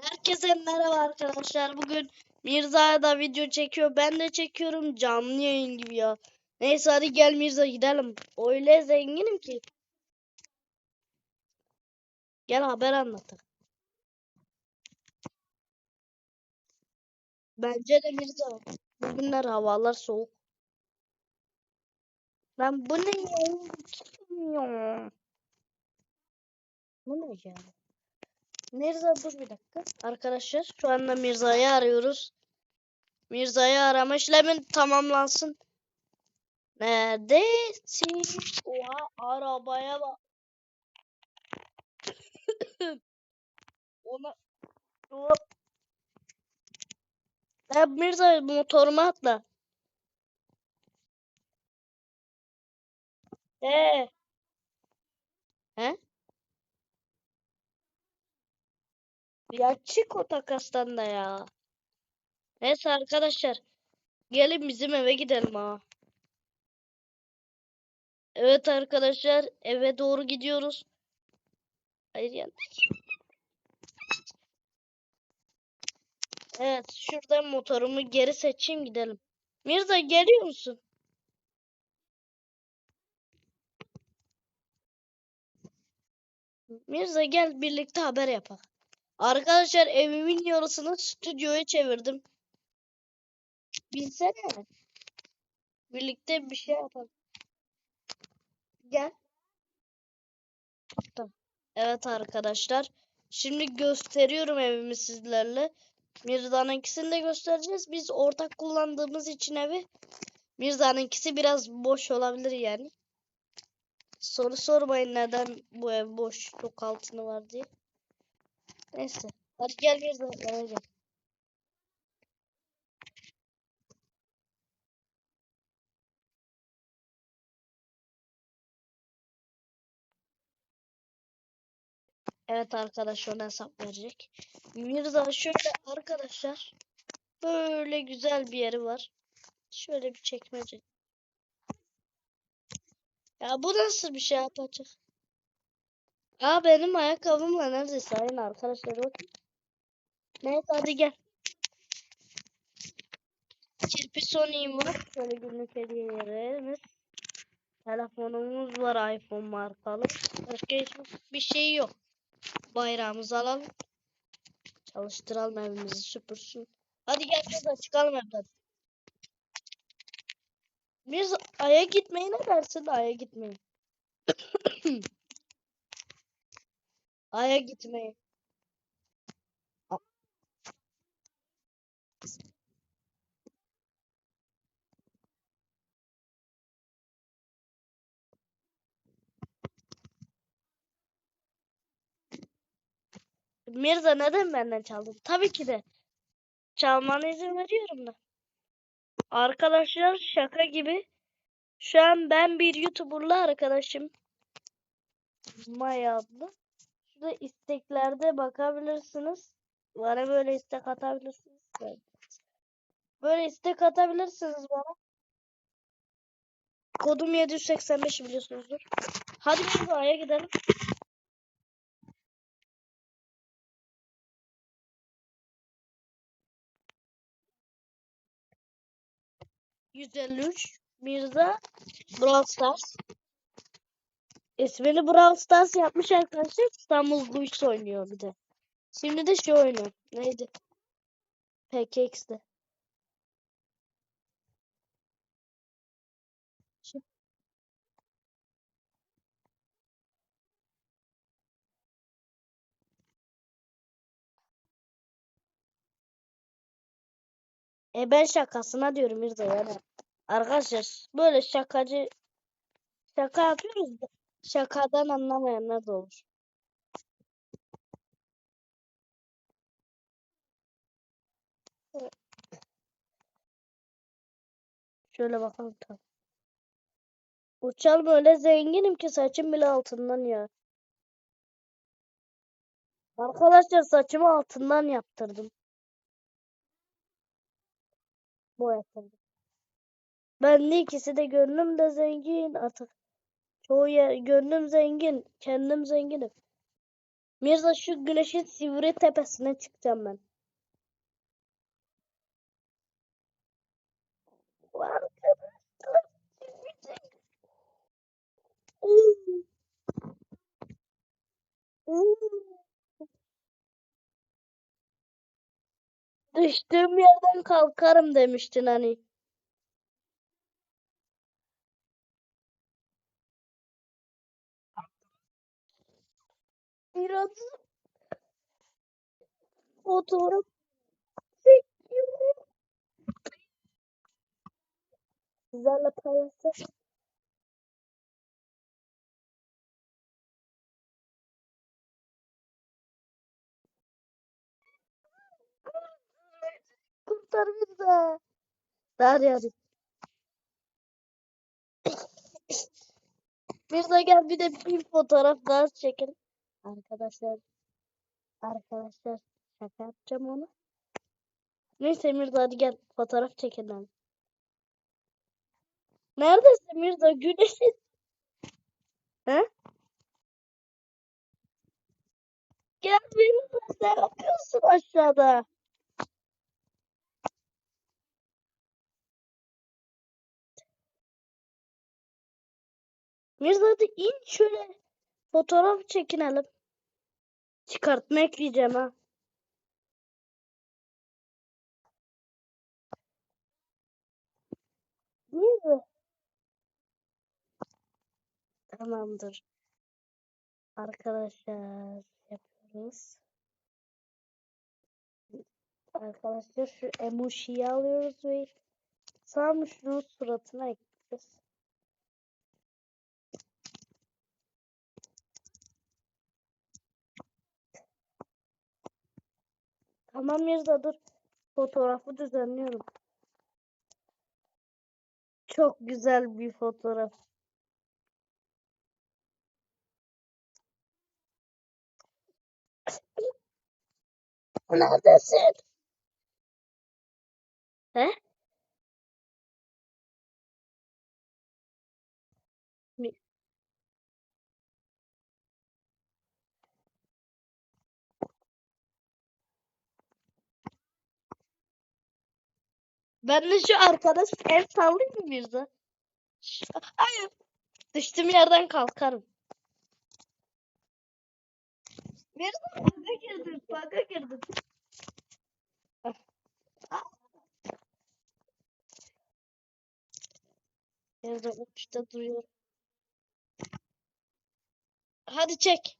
Herkese merhaba arkadaşlar. Bugün Mirza'ya da video çekiyor. Ben de çekiyorum. Canlı yayın gibi ya. Neyse hadi gel Mirza gidelim. Öyle zenginim ki. Gel haber anlatık. Bence de Mirza. Bugünler havalar soğuk. Lan bu ne ya? Bu ne ya? Mirza dur bir dakika. Arkadaşlar şu anda Mirza'yı arıyoruz. Mirza'yı arama işlemi tamamlansın. Neredesin? Oha arabaya bak. Ona Hop. Ya Mirza motoruma atla. He. He? Ya çık o takastan da ya. Neyse arkadaşlar. Gelin bizim eve gidelim ha. Evet arkadaşlar eve doğru gidiyoruz. Hayır ya. Evet şuradan motorumu geri seçeyim gidelim. Mirza geliyor musun? Mirza gel birlikte haber yapalım. Arkadaşlar evimin yarısını stüdyoya çevirdim. Bilsene. Birlikte bir şey yapalım. Gel. Tamam. Evet arkadaşlar. Şimdi gösteriyorum evimi sizlerle. Mirza'nınkisini de göstereceğiz. Biz ortak kullandığımız için evi Mirza'nınkisi biraz boş olabilir yani. Soru sormayın neden bu ev boş çok altını var diye. Neyse. Hadi gel Mirza eve gel. Evet arkadaş ona hesap verecek. Mirza şöyle arkadaşlar. Böyle güzel bir yeri var. Şöyle bir çekmece. Ya bu nasıl bir şey yapacak? Ya benim ayakkabımla neredeyse aynı arkadaşlar bakın. Neyse hadi gel. Kirpi Sony'im var. Şöyle günlük hediyelerimiz. Telefonumuz var iPhone markalı. Başka hiçbir şey yok. Bayrağımızı alalım. Çalıştıralım evimizi süpürsün. Hadi gel kızlar çıkalım evden. Biz Ay'a gitmeyi ne dersin? Ay'a gitmeyi. Ay'a gitmeyi. Mirza neden benden çaldın? Tabii ki de. Çalmana izin veriyorum da. Arkadaşlar şaka gibi. Şu an ben bir YouTuber'la arkadaşım. Maya adlı. Şurada isteklerde bakabilirsiniz. Bana böyle istek atabilirsiniz. Böyle istek atabilirsiniz bana. Kodum 785 biliyorsunuzdur. Hadi biz Aya gidelim. ...153 Mirza Brawl Stars. İsmini Brawl Stars yapmış arkadaşlar. İstanbul Guys oynuyor bir de. Şimdi de şey oynuyor. Neydi? PKX'de. E ben şakasına diyorum Mirza yani. Arkadaşlar böyle şakacı şaka yapıyoruz da şakadan anlamayanlar da olur. Şöyle bakalım tamam. Uçalım öyle zenginim ki saçım bile altından ya. Arkadaşlar saçımı altından yaptırdım. Boyatırdım. Ben de ikisi de gönlüm de zengin artık. Çoğu yer gönlüm zengin, kendim zenginim. Mirza şu güneşin sivri tepesine çıkacağım ben. Düştüğüm yerden kalkarım demiştin hani. Biraz fotoğraf çekiyorum. Sizlerle paylaşacağım. Kurtar bizi. Hadi hadi. Mirza gel bir de bir fotoğraf daha çekelim. Arkadaşlar. Arkadaşlar. Şaka yapacağım onu. Neyse Mirza hadi gel fotoğraf çekelim. Neredesin Mirza? Güneşin. He? Gel Mirza ne yapıyorsun aşağıda? Mirza hadi in şöyle fotoğraf çekinelim. Çıkartma ekleyeceğim ha. Mirza. Tamamdır. Arkadaşlar yapıyoruz. Arkadaşlar şu emojiyi alıyoruz ve tam şunun suratına ekleyeceğiz. Tamam Mirza dur. Fotoğrafı düzenliyorum. Çok güzel bir fotoğraf. Neredesin? He? Mi- Ben de şu arkadaş el sallayayım mı Mirza? Hayır. Düştüğüm yerden kalkarım. Mirza bug'a girdim. Bug'a girdim. Ah. Ah. Mirza uçta duruyor. Hadi çek.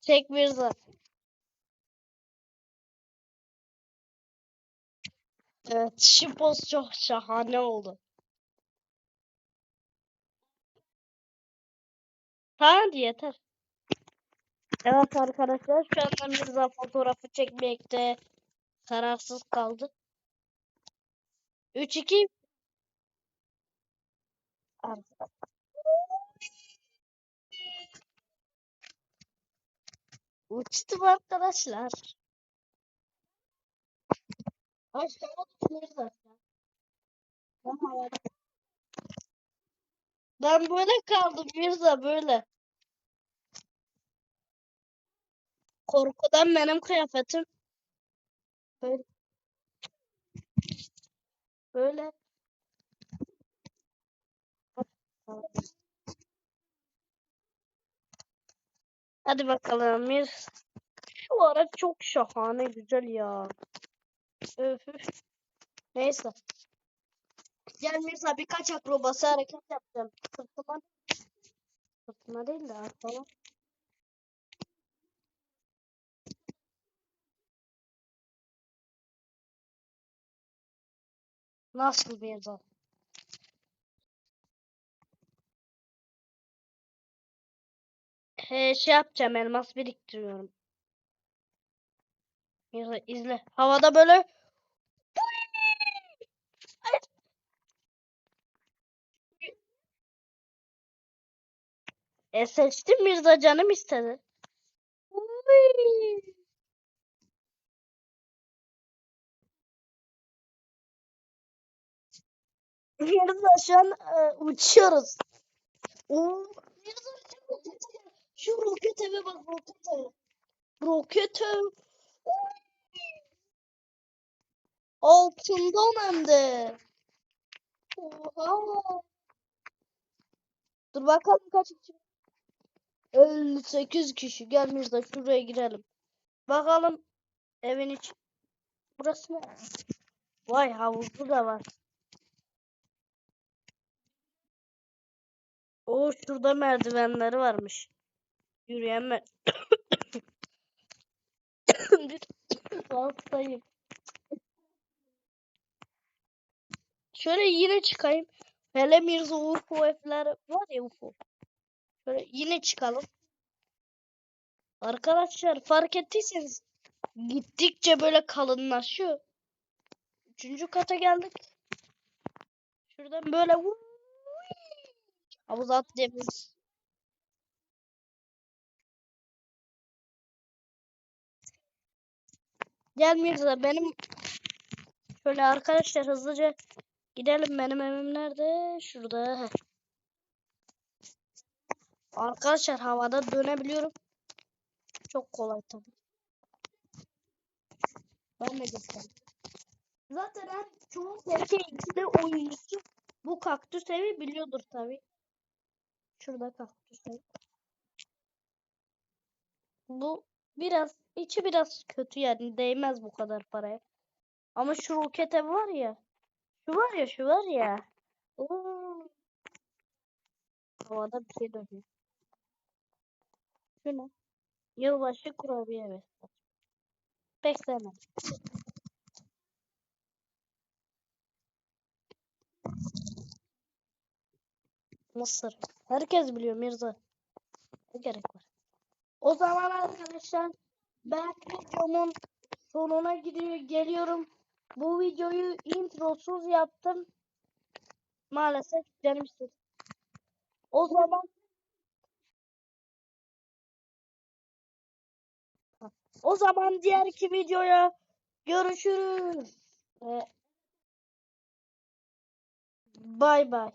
Çek Mirza. Evet, şu poz çok şahane oldu. Hadi yeter. Evet arkadaşlar şu anda Mirza fotoğrafı çekmekte kararsız kaldı. 3 2 Uçtum arkadaşlar. Aşağıda Mirza. Ben. Ben böyle kaldım Mirza böyle. Korkudan benim kıyafetim böyle. Böyle. Hadi bakalım Mir. Şu ara çok şahane güzel ya. Neyse. Gel Mirza birkaç akrobasi hareket yapacağım. Sırtıma, sırtıma değil de arkama. Nasıl Mirza? He, şey yapacağım elmas biriktiriyorum. Mirza izle. Havada böyle E seçtim Mirza canım istedi. Uy. Mirza şu an e, uçuyoruz. Oo, Mirza Rokete. Şu roket eve bak roket eve. Roket ev. Altından hem de. Oha. Dur bakalım kaç kişi. 58 kişi. Gel Mirza şuraya girelim. Bakalım evin içi. Burası ne? Vay havuzlu da var. O şurada merdivenleri varmış. Yürüyen mer Bir. Şöyle yine çıkayım. Hele Mirza UFO F'ler var ya UFO. Şöyle yine çıkalım. Arkadaşlar fark ettiyseniz gittikçe böyle kalınlaşıyor. Üçüncü kata geldik. Şuradan böyle vuy, havuza atlayabiliriz. Gel Mirza benim şöyle arkadaşlar hızlıca gidelim benim evim nerede? Şurada. Arkadaşlar havada dönebiliyorum. Çok kolay tabii. Ben de göstereyim. Zaten her çoğu ikide oyuncusu bu kaktüs evi biliyordur tabii. Şurada kaktüs evi. Bu biraz içi biraz kötü yani değmez bu kadar paraya. Ama şu roket ev var ya. Şu var ya şu var ya. Oo. Havada bir şey dönüyor. Şu ne? Yılbaşı kurabiye. Pek sevmem. Mısır. Herkes biliyor Mirza. Ne gerek var? O zaman arkadaşlar ben videomun sonuna gidiyor geliyorum. Bu videoyu introsuz yaptım. Maalesef canım istedi. O zaman o zaman diğerki videoya görüşürüz. Bay bay.